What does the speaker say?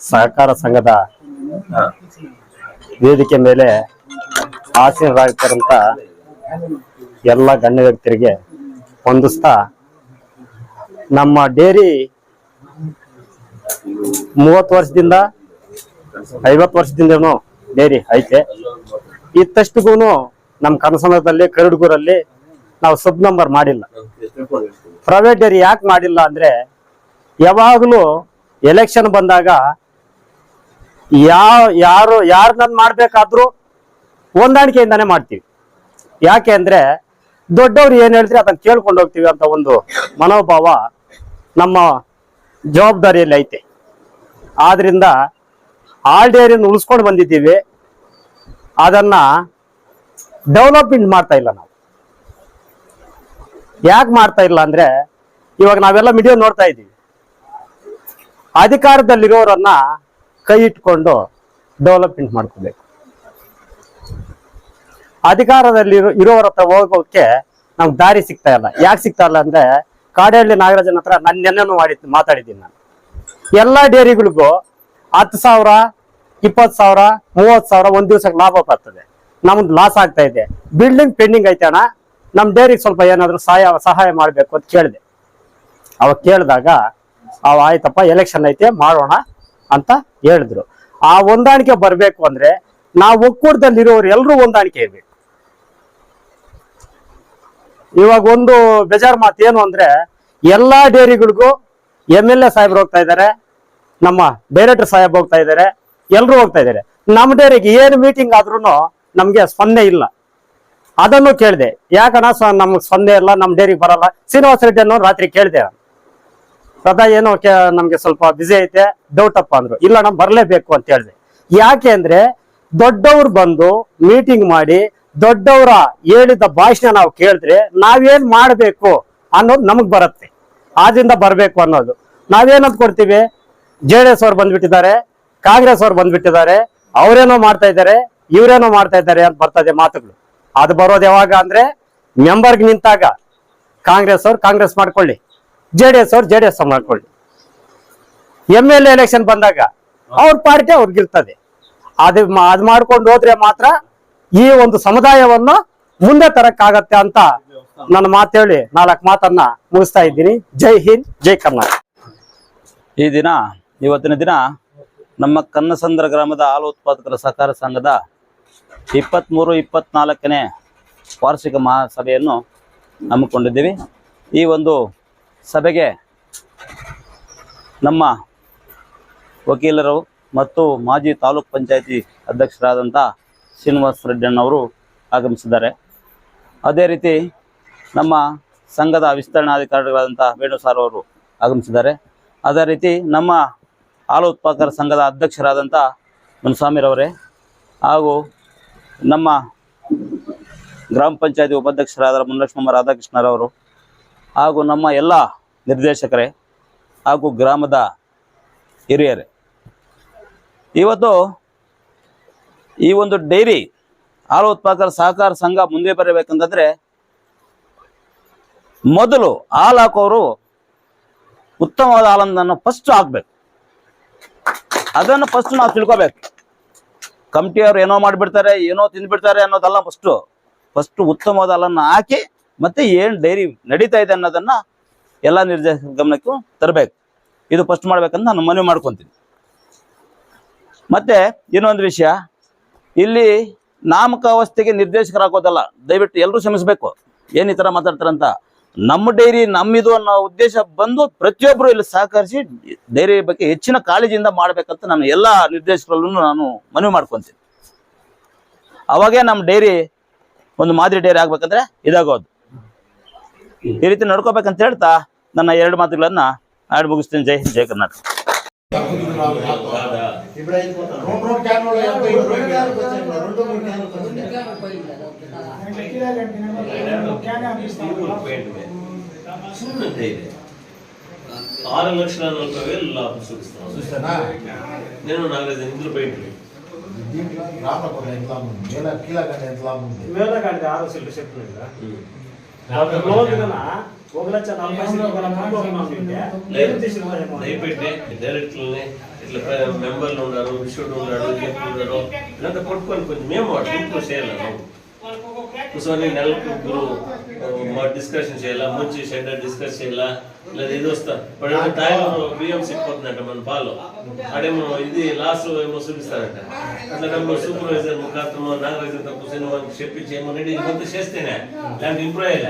ಸಹಕಾರ ಸಂಘದ ವೇದಿಕೆ ಮೇಲೆ ಆಸೀನರಾಗಿರ್ತಕ್ಕಂಥ ಎಲ್ಲ ಗಣ್ಯ ವ್ಯಕ್ತಿಗೆ ಹೊಂದಿಸ್ತಾ ನಮ್ಮ ಡೇರಿ ಮೂವತ್ತು ವರ್ಷದಿಂದ ಐವತ್ತು ವರ್ಷದಿಂದನೂ ಡೇರಿ ಐತೆ. ಇತ್ತಷ್ಟಿಗೂ ನಮ್ಮ ಕನಸನದಲ್ಲಿ ಕರಡುಗೂರಲ್ಲಿ ನಾವು ಸಬ್ ನಂಬರ್ ಮಾಡಿಲ್ಲ. ಪ್ರೈವೇಟ್ ಡೇರಿ ಯಾಕೆ ಮಾಡಿಲ್ಲ ಅಂದ್ರೆ ಯಾವಾಗಲೂ ಎಲೆಕ್ಷನ್ ಬಂದಾಗ ಯಾವ ಯಾರು ಯಾರನ್ನ ಮಾಡ್ಬೇಕಾದ್ರೂ ಹೊಂದಾಣಿಕೆಯಿಂದಾನೆ ಮಾಡ್ತೀವಿ. ಯಾಕೆ ಅಂದ್ರೆ ದೊಡ್ಡವ್ರು ಏನ್ ಹೇಳ್ತೀರಿ ಅದನ್ನ ಕೇಳ್ಕೊಂಡು ಹೋಗ್ತೀವಿ ಅಂತ ಒಂದು ಮನೋಭಾವ ನಮ್ಮ ಜವಾಬ್ದಾರಿಯಲ್ಲಿ ಐತೆ. ಆದ್ರಿಂದ ಆಲ್ ಡೇರಿಯನ್ನು ಉಳಿಸ್ಕೊಂಡು ಬಂದಿದ್ದೀವಿ. ಅದನ್ನ ಡೆವಲಪ್ಮೆಂಟ್ ಮಾಡ್ತಾ ಇಲ್ಲ ನಾವು. ಯಾಕೆ ಮಾಡ್ತಾ ಇಲ್ಲ ಅಂದ್ರೆ ಇವಾಗ ನಾವೆಲ್ಲ ಮೀಡಿಯಾ ನೋಡ್ತಾ ಇದ್ದೀವಿ. ಅಧಿಕಾರದಲ್ಲಿರೋರನ್ನ ಕೈ ಇಟ್ಕೊಂಡು ಡೆವಲಪ್ಮೆಂಟ್ ಮಾಡ್ಕೋಬೇಕು. ಅಧಿಕಾರದಲ್ಲಿ ಇರೋರ ಹತ್ರ ಹೋಗೋಕೆ ನಮ್ಗೆ ದಾರಿ ಸಿಗ್ತಾ ಇಲ್ಲ. ಯಾಕೆ ಸಿಗ್ತಾ ಇಲ್ಲ ಅಂದ್ರೆ ಕಾಡಹಳ್ಳಿ ನಾಗರಾಜನ ಹತ್ರ ನಾನು ನೆನ್ನೆನು ಮಾಡಿ ಮಾತಾಡಿದ್ದೀನಿ ನಾನು. ಎಲ್ಲ ಡೇರಿಗಳಿಗೂ ಹತ್ತು ಸಾವಿರ, ಇಪ್ಪತ್ತು ಸಾವಿರ, ಮೂವತ್ತು ಸಾವಿರ ಒಂದು ದಿವ್ಸಕ್ಕೆ ಲಾಭ ಬರ್ತದೆ. ನಮ್ದು ಲಾಸ್ ಆಗ್ತಾ ಇದೆ. ಬಿಲ್ಡಿಂಗ್ ಪೆಂಡಿಂಗ್ ಐತೆ ಅಣ್ಣ. ನಮ್ ಡೇರಿಗೆ ಸ್ವಲ್ಪ ಏನಾದರೂ ಸಹಾಯ ಸಹಾಯ ಮಾಡಬೇಕು ಅಂತ ಕೇಳಿದೆ. ಅವಾಗ ಕೇಳಿದಾಗ ಅವ ಆಯ್ತಪ್ಪ ಎಲೆಕ್ಷನ್ ಐತೆ, ಮಾಡೋಣ ಅಂತ ಹೇಳಿದ್ರು. ಆ ಹೊಂದಾಣಿಕೆ ಬರ್ಬೇಕು ಅಂದ್ರೆ ನಾವು ಒಕ್ಕೂಟದಲ್ಲಿರೋರು ಎಲ್ಲರೂ ಹೊಂದಾಣಿಕೆ ಇರ್ಬೇಕು. ಇವಾಗ ಒಂದು ಬೇಜಾರ್ ಮಾತು ಏನು ಅಂದ್ರೆ, ಎಲ್ಲಾ ಡೇರಿಗಳಿಗೂ ಎಂ ಎಲ್ ಎ ಸಾಹೇಬ್ರು ಹೋಗ್ತಾ ಇದ್ದಾರೆ, ನಮ್ಮ ಡೈರೆಕ್ಟರ್ ಸಾಹೇಬ್ ಹೋಗ್ತಾ ಇದ್ದಾರೆ ಎಲ್ಲರೂ ಹೋಗ್ತಾ ಇದ್ದಾರೆ. ನಮ್ಮ ಡೇರಿಗೆ ಏನು ಮೀಟಿಂಗ್ ಆದ್ರೂ ನಮ್ಗೆ ಸ್ಪಂದನೆ ಇಲ್ಲ. ಅದನ್ನು ಕೇಳಿದೆ, ಯಾಕಣ್ಣ ನಮ್ಗೆ ಸ್ಪಂದನೆ ಇಲ್ಲ ನಮ್ಮ ಡೇರಿಗೆ ಬರಲ್ಲ? ಶ್ರೀನಿವಾಸ ರೆಡ್ಡಿ ಅನ್ನೋ ರಾತ್ರಿ ಕೇಳಿದೆ ಸದಾ ಏನೋ ನಮ್ಗೆ ಸ್ವಲ್ಪ ಬಿಸಿ ಐತೆ ಡೌಟ್ ಅಪ್ಪ ಅಂದ್ರು. ಇಲ್ಲ ನಮ್ ಬರ್ಲೇಬೇಕು ಅಂತ ಹೇಳಿದೆ. ಯಾಕೆ ಅಂದ್ರೆ ದೊಡ್ಡವ್ರು ಬಂದು ಮೀಟಿಂಗ್ ಮಾಡಿ ದೊಡ್ಡವರ ಹೇಳಿದ ಭಾಷಣ ನಾವು ಕೇಳಿದ್ರೆ ನಾವೇನ್ ಮಾಡ್ಬೇಕು ಅನ್ನೋದು ನಮಗ್ ಬರುತ್ತೆ. ಆದ್ರಿಂದ ಬರ್ಬೇಕು ಅನ್ನೋದು. ನಾವೇನಂತ ಕೊಡ್ತೀವಿ? ಜೆ ಡಿ ಎಸ್ ಅವ್ರು ಬಂದ್ಬಿಟ್ಟಿದ್ದಾರೆ, ಕಾಂಗ್ರೆಸ್ ಅವ್ರು ಬಂದ್ಬಿಟ್ಟಿದ್ದಾರೆ, ಅವ್ರೇನೋ ಮಾಡ್ತಾ ಇದ್ದಾರೆ, ಇವ್ರೇನೋ ಮಾಡ್ತಾ ಇದ್ದಾರೆ ಅಂತ ಇದೆ ಮಾತುಗಳು. ಅದು ಬರೋದು ಯಾವಾಗ ಅಂದ್ರೆ ಮೆಂಬರ್ಗೆ ನಿಂತಾಗ. ಕಾಂಗ್ರೆಸ್ ಅವ್ರು ಕಾಂಗ್ರೆಸ್ ಮಾಡ್ಕೊಳ್ಳಿ. ಜೆ ಡಿ ಎಸ್ ಅವ್ರು ಜೆ ಡಿ ಎಸ್ ಮಾಡ್ಕೊಳ್ಳಿ ಎಂ ಎಲ್ ಎಲೆಕ್ಷನ್ ಬಂದಾಗ ಅವ್ರ ಪಾರ್ಟಿ ಅವ್ರಿಗಿರ್ತದೆ ಅದು ಅದ್ ಮಾಡ್ಕೊಂಡು ಹೋದ್ರೆ ಮಾತ್ರ ಈ ಒಂದು ಸಮುದಾಯವನ್ನ ಮುಂದೆ ತರಕ್ಕಾಗತ್ತೆ ಅಂತ ನನ್ನ ಮಾತೇಳಿ ನಾಲ್ಕು ಮಾತನ್ನ ಮುಗಿಸ್ತಾ ಇದ್ದೀನಿ. ಜೈ ಹಿಂದ್, ಜೈ ಕರ್ನಾಟಕ. ಈ ದಿನ, ಇವತ್ತಿನ ದಿನ ನಮ್ಮ ಕನ್ನಸಂದ್ರ ಗ್ರಾಮದ ಹಾಲು ಉತ್ಪಾದಕರ ಸಹಕಾರ ಸಂಘದ ಇಪ್ಪತ್ತ್ಮೂರು ಇಪ್ಪತ್ನಾಲ್ಕನೇ ವಾರ್ಷಿಕ ಮಹಾಸಭೆಯನ್ನು ಹಮ್ಮಿಕೊಂಡಿದ್ದೀವಿ. ಈ ಒಂದು ಸಭೆಗೆ ನಮ್ಮ ವಕೀಲರು ಮತ್ತು ಮಾಜಿ ತಾಲೂಕ್ ಪಂಚಾಯತಿ ಅಧ್ಯಕ್ಷರಾದಂಥ ಶ್ರೀನಿವಾಸ ರೆಡ್ಡಣ್ಣವರು ಆಗಮಿಸಿದ್ದಾರೆ. ಅದೇ ರೀತಿ ನಮ್ಮ ಸಂಘದ ವಿಸ್ತರಣಾಧಿಕಾರಿಗಳಾದಂಥ ವೇಣು ಸಾರ್ ಅವರು ಆಗಮಿಸಿದ್ದಾರೆ. ಅದೇ ರೀತಿ ನಮ್ಮ ಹಾಲು ಉತ್ಪಾದಕರ ಸಂಘದ ಅಧ್ಯಕ್ಷರಾದಂಥ ಮುನ್ಸ್ವಾಮಿರವರೇ ಹಾಗೂ ನಮ್ಮ ಗ್ರಾಮ ಪಂಚಾಯತಿ ಉಪಾಧ್ಯಕ್ಷರಾದ ಮುನಲಕ್ಷ್ಮಮ್ಮ ರಾಧಾಕೃಷ್ಣರವರು ಹಾಗೂ ನಮ್ಮ ಎಲ್ಲ ನಿರ್ದೇಶಕರೇ ಹಾಗೂ ಗ್ರಾಮದ ಹಿರಿಯರೇ. ಇವತ್ತು ಈ ಒಂದು ಡೈರಿ ಹಾಲು ಉತ್ಪಾದಕರ ಸಹಕಾರ ಸಂಘ ಮುಂದೆ ಬರಬೇಕಂತಂದ್ರೆ ಮೊದಲು ಹಾಲು ಹಾಕೋರು ಉತ್ತಮವಾದ ಹಾಲನ್ನು ಫಸ್ಟ್ ಹಾಕ್ಬೇಕು. ಅದನ್ನು ಫಸ್ಟ್ ನಾವು ತಿಳ್ಕೊಬೇಕು. ಕಮಿಟಿಯವ್ರು ಏನೋ ಮಾಡಿಬಿಡ್ತಾರೆ, ಏನೋ ತಿಂದ್ಬಿಡ್ತಾರೆ ಅನ್ನೋದಲ್ಲ ಫಸ್ಟು ಫಸ್ಟ್ ಉತ್ತಮವಾದ ಹಾಲನ್ನು ಹಾಕಿ ಮತ್ತೆ ಏನು ಡೈರಿ ನಡೀತಾ ಇದೆ ಅನ್ನೋದನ್ನ ಎಲ್ಲ ನಿರ್ದೇಶಕ ಗಮನಕ್ಕೂ ತರಬೇಕು. ಇದು ಫಸ್ಟ್ ಮಾಡ್ಬೇಕಂತ ನಾನು ಮನವಿ ಮಾಡ್ಕೊತೀನಿ. ಮತ್ತೆ ಇನ್ನೊಂದು ವಿಷಯ, ಇಲ್ಲಿ ನಾಮಕಾವಸ್ಥೆಗೆ ನಿರ್ದೇಶಕರಾಗೋದಲ್ಲ, ದಯವಿಟ್ಟು ಎಲ್ಲರೂ ಶ್ರಮಿಸಬೇಕು. ಏನ್ ಈ ತರ ಮಾತಾಡ್ತಾರಂತ? ನಮ್ಮ ಡೈರಿ ನಮ್ಮಿದು ಅನ್ನೋ ಉದ್ದೇಶ ಬಂದು ಪ್ರತಿಯೊಬ್ಬರು ಇಲ್ಲಿ ಸಹಕರಿಸಿ ಡೈರಿ ಬಗ್ಗೆ ಹೆಚ್ಚಿನ ಕಾಳಜಿಯಿಂದ ಮಾಡ್ಬೇಕಂತ ನಾನು ಎಲ್ಲ ನಿರ್ದೇಶಕರಲ್ಲೂ ನಾನು ಮನವಿ ಮಾಡ್ಕೊತೀನಿ. ಅವಾಗೇ ನಮ್ಮ ಡೈರಿ ಒಂದು ಮಾದರಿ ಡೈರಿ ಆಗ್ಬೇಕಂದ್ರೆ ಇದಾಗೋದು. ಈ ರೀತಿ ನಡ್ಕೋಬೇಕಂತ ಹೇಳ್ತಾ ನನ್ನ ಎರಡು ಮಾತುಗಳನ್ನ ಆಡಿ ಮುಗಿಸ್ತೀನಿ ಜೈ ಹಿಂದ್, ಜೈ ಕರ್ನಾಟಕ రెండు రెండు క్యాన్లు యాభై రెండు క్యాన్లు వచ్చాయి రెండు మూడు క్యాన్లు వచ్చాయి ఆరు లక్షల నలభై వేలు లాభం చూపిస్తాను చూస్తానా నేను నాలుగైదు ఇందులో బయట దీంట్లో రామపురం ఎంత లాభం ఉంది వేల కీలకండ ఎంత లాభం ఉంది వేలకాడిది ఆరు సిల్లు చెప్పినాడు కదా లోన్ కన్నా ఒక లక్ష నలభై దయపెట్టి డైరెక్టర్లని ఇట్లా మెంబర్లు ఉన్నారు విషుడు ఉన్నాడు ఉన్నారు ఇదంతా కొట్టుకొని మేము ఇంప్రూవ్ చేయలేము కూర్చొని నెలకు మా డిస్కషన్ చేయాలా మంచి షెడ్యూల్ డిస్కస్ చేయాలా లేదా ఇది వస్తా. బట్ టైం బియ్యం మన పాలు. అడేమో ఇది లాస్ట్ ఏమో చూపిస్తారంట. అట్లా సూపర్వైజర్ ముఖాత్మ నాగరాజన్ తప్పు సినిమా ఏమో ఇది కొంత చేస్తేనే దానికి ఇంప్రూవ్ అయ్యలే.